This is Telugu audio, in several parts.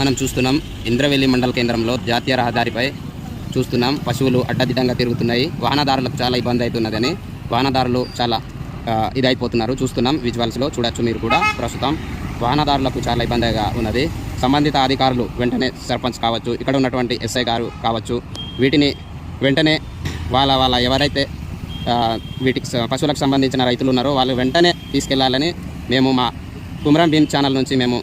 మనం చూస్తున్నాం. ఇంద్రవెల్లి మండల కేంద్రంలో జాతీయ రహదారిపై చూస్తున్నాం. పశువులు అడ్డదిడ్డంగా తిరుగుతున్నాయి. వాహనదారులకు చాలా ఇబ్బంది అవుతున్నదని వాహనదారులు చాలా ఇదైపోతున్నారు. చూస్తున్నాం విజువల్స్లో చూడొచ్చు మీరు కూడా. ప్రస్తుతం వాహనదారులకు చాలా ఇబ్బందిగా ఉన్నది. సంబంధిత అధికారులు వెంటనే సర్పంచ్ కావచ్చు ఇక్కడ ఉన్నటువంటి ఎస్ఐ గారు కావచ్చు వీటిని వెంటనే వాళ్ళ వాళ్ళ ఎవరైతే వీటికి పశువులకు సంబంధించిన రైతులు ఉన్నారో వాళ్ళు వెంటనే తీసుకెళ్ళాలని మేము మా కుమరం భీమ్ ఛానల్ నుంచి మేము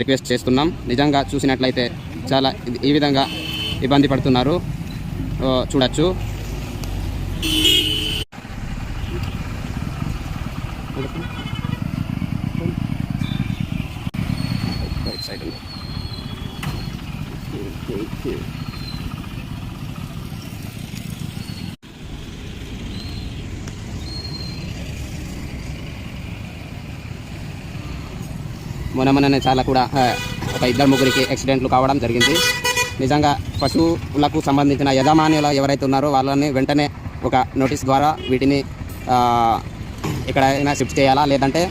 రిక్వెస్ట్ చేస్తున్నాం. నిజంగా చూసినట్లయితే చాలా ఈ విధంగా ఇబ్బంది పడుతున్నారు. ఓ, చూడొచ్చు. రైట్ సైడ్ ఉంది. మొన్న మొన్ననే చాలా కూడా ఒక ఇద్దరు ముగ్గురికి యాక్సిడెంట్లు కావడం జరిగింది. నిజంగా పశువులకు సంబంధించిన యజమానులు ఎవరైతే ఉన్నారో వాళ్ళని వెంటనే ఒక నోటీస్ ద్వారా వీటిని ఎక్కడైనా షిఫ్ట్ చేయాలా? లేదంటే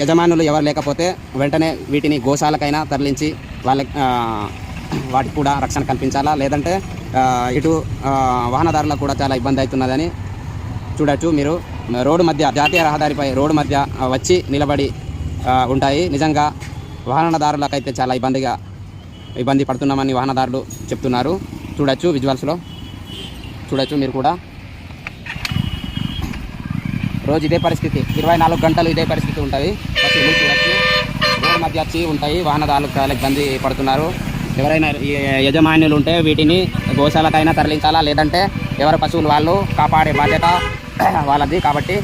యజమానులు ఎవరు లేకపోతే వెంటనే వీటిని గోశాలకైనా తరలించి వాళ్ళ వాటికి కూడా రక్షణ కల్పించాలా? లేదంటే ఇటు వాహనదారులకు కూడా చాలా ఇబ్బంది అవుతున్నదని చూడొచ్చు మీరు. రోడ్డు మధ్య జాతీయ రహదారిపై రోడ్డు మధ్య వచ్చి నిలబడి ఉంటాయి. నిజంగా వాహనదారులకైతే చాలా ఇబ్బందిగా ఇబ్బంది పడుతున్నామని వాహనదారులు చెప్తున్నారు. చూడొచ్చు విజువల్స్లో. చూడొచ్చు మీరు కూడా. రోజు ఇదే పరిస్థితి. ఇరవై నాలుగు గంటలు ఇదే పరిస్థితి ఉంటుంది. బస్సులు చూడొచ్చు. రోడ్డు మధ్య వచ్చి ఉంటాయి. వాహనదారులు చాలా ఇబ్బంది పడుతున్నారు. ఎవరైనా యజమానులు ఉంటే వీటిని గోశాలకైనా తరలించాలా? లేదంటే ఎవరి పశువులు వాళ్ళు కాపాడే బాధ్యత వాళ్ళది కాబట్టి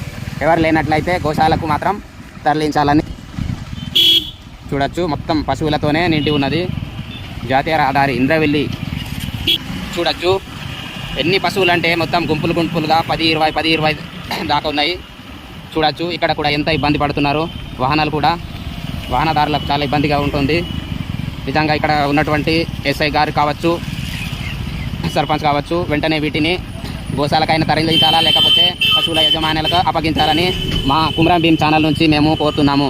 ఎవరు లేనట్లయితే గోశాలకు మాత్రం తరలించాలని చూడొచ్చు. మొత్తం పశువులతోనే నిండి ఉన్నది. జాతీయ రహదారి ఇంద్రవెల్లి. చూడొచ్చు. ఎన్ని పశువులు అంటే మొత్తం గుంపులు గుంపులుగా పది ఇరవై పది ఇరవై దాకా ఉన్నాయి. చూడొచ్చు. ఇక్కడ కూడా ఎంత ఇబ్బంది పడుతున్నారు. వాహనాలు కూడా వాహనదారులకు చాలా ఇబ్బందిగా ఉంటుంది. నిజంగా ఇక్కడ ఉన్నటువంటి ఎస్ఐ గారు కావచ్చు సర్పంచ్ కావచ్చు వెంటనే వీటిని గోశాలకైనా తరలించాలా లేకపోతే పశువుల యజమానులకు అప్పగించాలని మా కుమరం భీమ్ ఛానల్ నుంచి మేము కోరుతున్నాము.